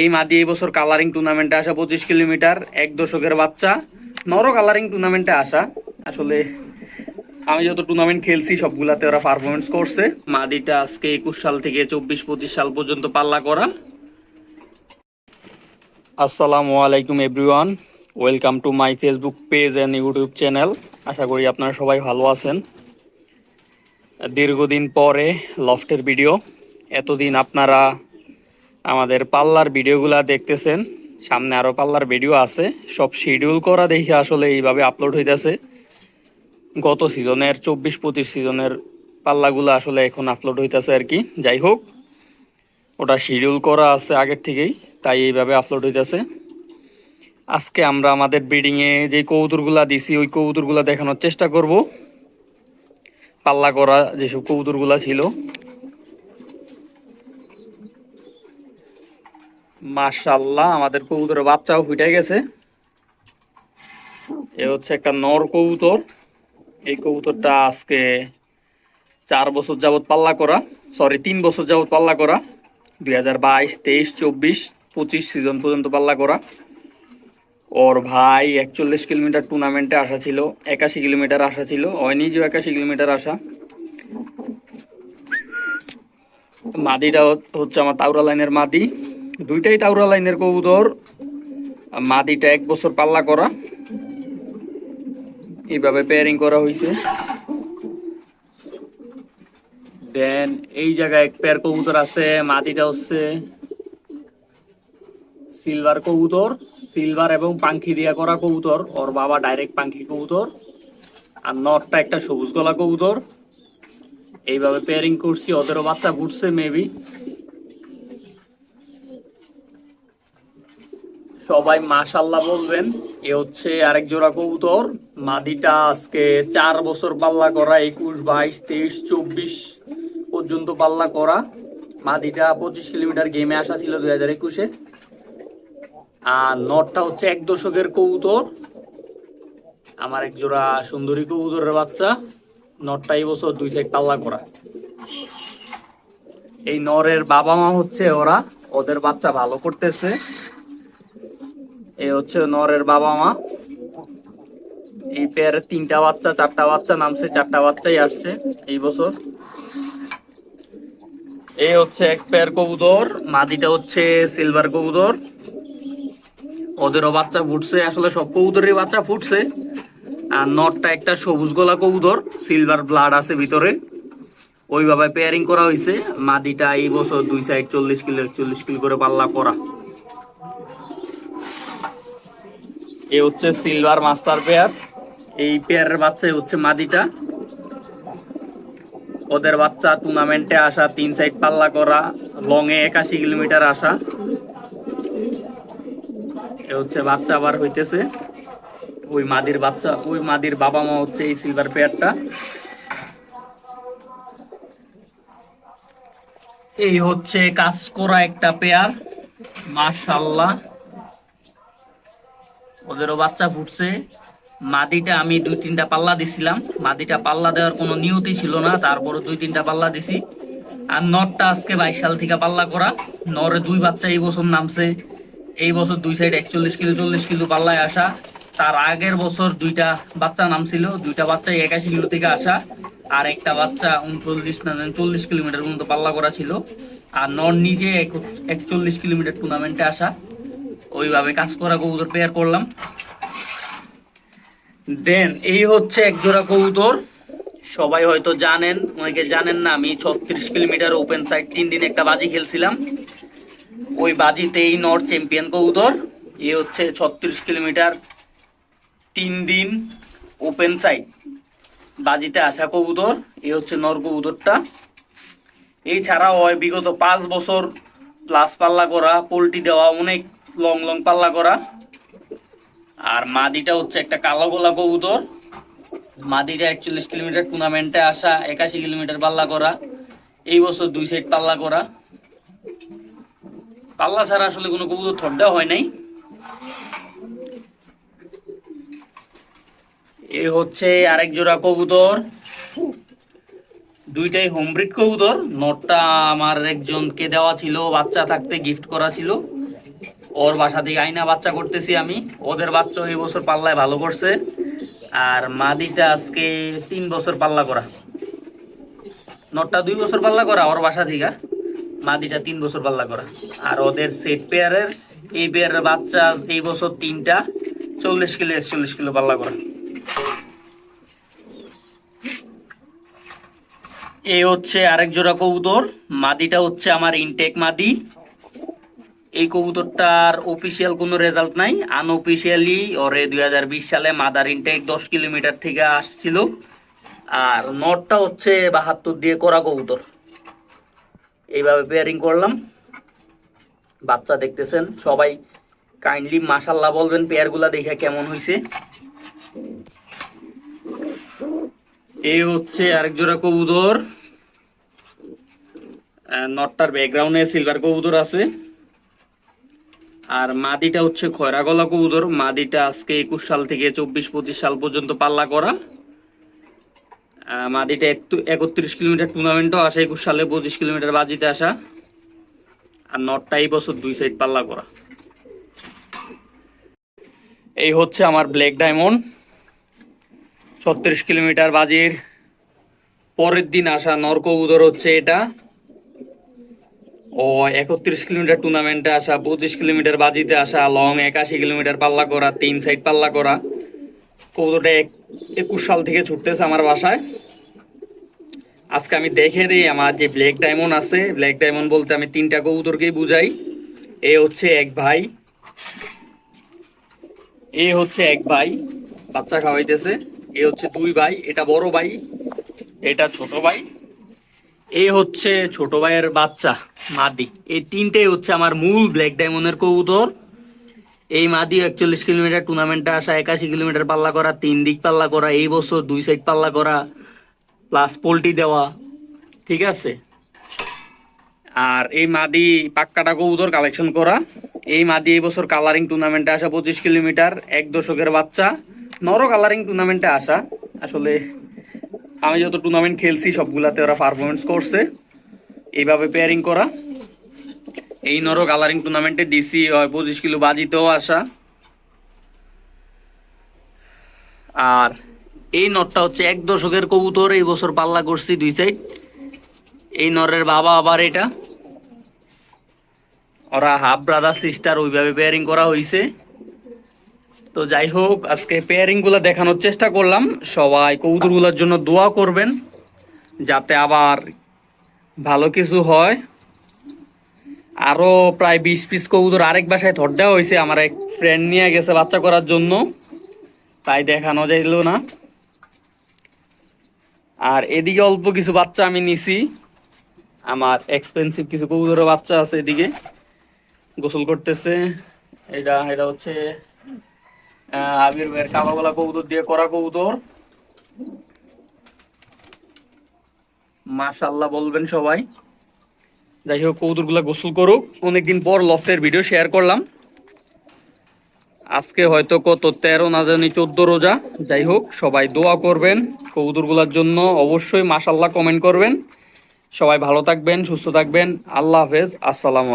এই মাদি এই বছর কালারিং টুর্নামেন্টে আসা পঁচিশ কিলোমিটার, এক দশকের বাচ্চা। নরও কালারিং টুর্নামেন্টে আসা। আসলে আমি যত টুর্নামেন্ট খেলছি, সবগুলাতে ওরা পারফরমেন্স করছে। মাদিটা আজকে একুশ সাল থেকে চব্বিশ, পঁচিশ সাল পর্যন্ত পাল্লা করা। আসসালামু আলাইকুম everyone welcome to my Facebook page and YouTube channel আশা করি আপনারা সবাই ভালো আছেন। দীর্ঘদিন পরে লফটের ভিডিও এতদিন আপনারা আমাদের পাল্লার ভিডিওগুলা দেখতেছেন। সামনে আরও পাল্লার ভিডিও আছে। সব শিডিউল করা দেখি আসলে এইভাবে আপলোড হইতেছে। গত সিজনের চব্বিশ পঁচিশ সিজনের পাল্লাগুলো আসলে এখন আপলোড হইতেছে আর কি। যাই হোক, ওটা শিডিউল করা আছে আগের থেকেই, তাই এইভাবে আপলোড হইতেছে। আজকে আমরা আমাদের ব্রিডিংয়ে যে কৌতুরগুলা দিছি, ওই কৌতুরগুলা দেখানোর চেষ্টা করব। পাল্লা করা যেসব কৌতুরগুলা ছিল মাশাল্লাহ আমাদের কবুতরের বাচ্চাও ফুটে গেছে। এ হচ্ছে একটা নর কবুতর। এই কবুতরটা আজকে চার বছর যাবত পাল্লা করা সরি তিন বছর যাবত পাল্লা করা। দুই হাজার বাইশ, তেইশ, চব্বিশ, পঁচিশ সিজন পর্যন্ত পাল্লা করা। ওর ভাই একচল্লিশ কিলোমিটার টুর্নামেন্টে আসা ছিল, একাশি কিলোমিটার আসা ছিল, ওই নিজেও একাশি কিলোমিটার আসা। মাদিটা হচ্ছে আমার তাওরা লাইনের মাদি। দুইটাই তাওরা লাইনের কবুতর। মাদিটা এক বছর পাল্লা করা। এইভাবে পেয়ারিং করা হয়েছে দেন এই জায়গায় এক পেয়ার কবুতর আছে, মাটিটা হচ্ছে সিলভার কবুতর। সিলভার এবং পাঙ্খি দিয়া করা কবুতর। ওর বাবা ডাইরেক্ট পাঙ্খি কবুতর। আর নটটা একটা সবুজ গলা কবুতর। এইভাবে পেয়ারিং করছি, ওদেরও বাচ্চা ফুটছে মেবি সবাই মাশাল্লাহ বলবেন, এ হচ্ছে আরেক জোড়া কবুতর। মাদিটা আজকে চার বছর পাল্লা করা, একুশ, বাইশ, তেইশ, চব্বিশ পর্যন্ত পাল্লা করা। মাদিটা পঁচিশ কিলোমিটার গেমে আসা ছিল দুই হাজার একুশে। আর নটটা হচ্ছে এক দশকের কবুতর। আমার এক জোড়া সুন্দরী কবুতরের বাচ্চা, নটটা এই বছর দুই সাইড পাল্লা করা। এই নরের বাবা মা হচ্ছে ওরা, ওদের বাচ্চা ভালো করতেছে। এই হচ্ছে নরের বাবা মা। এই পেয়ারের তিনটা বাচ্চা, চারটা বাচ্চা নামছে, চারটা বাচ্চাই আসছে এই বছর। এই হচ্ছে এক পেয়ার কবুতর, মাদিটা হচ্ছে সিলভার কবুতর। ওদেরও বাচ্চা ফুটছে, আসলে সব কবুতরেরই বাচ্চা ফুটছে। আর নটটা একটা সবুজ গলা কবুতর, সিলভার ব্লাড আছে ভিতরে। ওইভাবে পেয়ারিং করা হয়েছে মাদিটা এই বছর দুই সাইড চল্লিশ কিলো, একচল্লিশ কিলো করে পাল্লা করা। এ হচ্ছে সিলভার মাস্টার পেয়ার এই পেয়ারের বাচ্চা হচ্ছে মাদিটা। ওদের বাচ্চা টুর্নামেন্টে আসা, তিন সাইড পাল্লা করা লং এ একাশি কিলোমিটার আসা। এ হচ্ছে বাচ্চা আবার হইতেছে। ওই মাদির বাচ্চা, ওই মাদির বাবা মা হচ্ছে এই সিলভার পেয়ারটা এই হচ্ছে কাজ করা একটা পেয়ার মাশাল্লাহ ওদেরও বাচ্চা ফুটছে। মাদিটা আমি দুই তিনটা পাল্লা দিছিলাম। মাদিটা পাল্লা দেওয়ার কোনো নিয়তি ছিল না তারপরে দুই তিনটা পাল্লা দিছি। আর নরটা আজকে বাইশ সাল থেকে পাল্লা করা। নরে দুই বাচ্চা এই বছর নামছে। এই বছর দুই সাইড একচল্লিশ কিলো, চল্লিশ কিলো পাল্লায় আসা। তার আগের বছর দুইটা বাচ্চা নামছিল। দুইটা বাচ্চাই একাশি কিলো থেকে আসা। আর একটা বাচ্চা উনচল্লিশ না, চল্লিশ কিলোমিটার পর্যন্ত পাল্লা করা ছিল। আর নর নিজে একচল্লিশ কিলোমিটার টুর্নামেন্টে আসা। ওইভাবে কাজ করা কবুতর পেয়ার করলাম। দেন এই হচ্ছে এক জোড়া কবুতর। সবাই হয়তো জানেন, অনেকে জানেন না, আমি ছত্রিশ কিলোমিটার ওপেন সাইড তিন দিন একটা বাজি খেলছিলাম। ওই বাজিতে এই নর চ্যাম্পিয়ন কবুতর। এ হচ্ছে ছত্রিশ কিলোমিটার তিন দিন ওপেন সাইড বাজিতে আসা কবুতর। এ হচ্ছে নর কবুতরটা। এই ছাড়াও হয় বিগত পাঁচ বছর প্লাস পাল্লা করা, পোলট্রি দেওয়া অনেক লং লং পাল্লা করা। আর মাদিটা হচ্ছে একটা কালো গোলা কবুতর। মাদিটা একচল্লিশ কিলোমিটার টুর্নামেন্টে আসা, একাশি কিলোমিটার পাল্লা করা। এই বছর দুই সাইড পাল্লা করা। পাল্লা ছাড়া আসলে কোনো কবুতর দেওয়া হয় নাই। এ হচ্ছে আরেক জোড়া কবুতর। দুইটাই হোমব্রিড কবুতর। নটটা আমার একজনকে দেওয়া ছিল, বাচ্চা থাকতে গিফট করা ছিল। ওর বাসা থেকে আইনা বাচ্চা করতেছি আমি। ওদের বাচ্চা এই বছর পাল্লায় ভালো করছে। আর মাদিটা আজকে তিন বছর পাল্লা করা। নটটা দুই বছর পাল্লা করা ওর বাসা থেকে। মাদিটা তিন বছর পাল্লা করা। আর ওদের সেট পেয়ারের এই পেয়ারের বাচ্চা এই বছর তিনটা। চল্লিশ কিলো, একচল্লিশ কিলো পাল্লা করা। এই হচ্ছে আরেক জোড়া কবুতর। মাদিটা হচ্ছে আমার ইনটেক মাদি। এই কবুতরটার অফিসিয়াল কোনো রেজাল্ট নাই। আনঅফিসিয়ালি ওরে দুই হাজার বিশ সালে মাদার ইনটেক দশ কিলোমিটার থেকে আসছিল। আর নটটা হচ্ছে বাহাত্তর দিয়ে করা কবুতর। এইভাবে পেয়ারিং করলাম। বাচ্চা দেখতেছেন, সবাই কাইন্ডলি মাশাল্লাহ বলবেন পেয়ারগুলা দেখে কেমন হয়েছে এই হচ্ছে আরেক জোড়া কবুতর নটটার ব্যাকগ্রাউন্ডে সিলভার কবুতর আছে। আর মাদিটা হচ্ছে খয়রা গলা কবুতর। মাদিটা আজকে একুশ সাল থেকে চব্বিশ, পঁচিশ সাল পর্যন্ত পাল্লা করা। মাদিটা একটু একত্রিশ কিলোমিটার টুর্নামেন্টও আসা, একুশ সালে পঁচিশ কিলোমিটার বাজিতে আসা। আর নটটা এই বছর দুই সাইড পাল্লা করা। এই হচ্ছে আমার ব্ল্যাক ডায়মন্ড ছত্রিশ কিলোমিটার বাজির পরের দিন আসা নরকবুদর হচ্ছে এটা। ও, একত্রিশ কিলোমিটার টুর্নামেন্টে আসা, পঁচিশ কিলোমিটার বাজিতে আসা লং একাশি কিলোমিটার পাল্লা করা, তিন সাইড পাল্লা করা। কবুতরটা এক, একুশ সাল থেকে ছুটতেছে আমার বাসায়। আজকে আমি দেখে দিই আমার যে ব্ল্যাক ডায়মন্ড আছে। ব্ল্যাক ডায়মন্ড বলতে আমি তিনটা কবুতরকেই বুঝাই। এ হচ্ছে এক ভাই। এ হচ্ছে এক ভাই, বাচ্চা খাওয়াইতেছে। এ হচ্ছে দুই ভাই, এটা বড় ভাই, এটা ছোট ভাই। এই হচ্ছে ছোট ভাইয়ের বাচ্চা, মাদি। এই তিনটেই হচ্ছে আমার মূল ব্ল্যাক ডায়মন্ডের কবুতর। এই মাদি একচল্লিশ কিলোমিটার টুর্নামেন্টে আসা, একাশি কিলোমিটার পাল্লা করা, তিন দিক পাল্লা করা, এই বছর দুই সাইড পাল্লা করা প্লাস পোল্টি দেওয়া, ঠিক আছে? আর এই মাদি পাক্কাটা কবুতর কালেকশন করা। এই মাদি এই বছর কালারিং টুর্নামেন্টে আসা পঁচিশ কিলোমিটার, এক দশকের বাচ্চা। নর কালারিং টুর্নামেন্টে আসা। আসলে আমি যত টুর্নামেন্ট খেলছি, সবগুলাতে ওরা পারফরমেন্স করছে। এইভাবে পেয়ারিং করা। এই নর কালারিং টুর্নামেন্টে দিছি পঁচিশ কিলো বাজিতেও আসা। আর এই নটটা হচ্ছে এক দশকের কবুতর, এই বছর পাল্লা করছি দুই সাইড এই নরের বাবা আবার এটা। ওরা হাফ ব্রাদার সিস্টার ওইভাবে পেয়ারিং করা হয়েছে তো যাই হোক, আজকে পেয়ারিংগুলা দেখানোর চেষ্টা করলাম। সবাই কবুতরগুলোর জন্য দোয়া করবেন, যাতে আবার ভালো কিছু হয়। আরও প্রায় বিশ পিস কবুতর আরেক বাসায় থর দেওয়া হয়েছে, আমার এক ফ্রেন্ড নিয়ে গেছে বাচ্চা করার জন্য। তাই দেখানো যাইল না। আর এদিকে অল্প কিছু বাচ্চা আমি নিছি। আমার এক্সপেন্সিভ কিছু কবুতরের বাচ্চা আছে এদিকে। গোসল করতেছে। এটা এটা হচ্ছে আবির ভাইয়ের কালো গলা কবুতর দিয়ে করা কবুতর। মাশাল্লাহ বলবেন সবাই। যাই হোক, কবুতরগুলা গোসল করুক। অনেকদিন পর লফটের ভিডিও শেয়ার করলাম। আজকে হয়তো কত তেরো না জানি চোদ্দ রোজা। যাই হোক, সবাই দোয়া করবেন কবুতরগুলার জন্য। অবশ্যই মাশাল্লাহ কমেন্ট করবেন। সবাই ভালো থাকবেন, সুস্থ থাকবেন। আল্লাহ হাফেজ। আসসালামু আলাইকুম।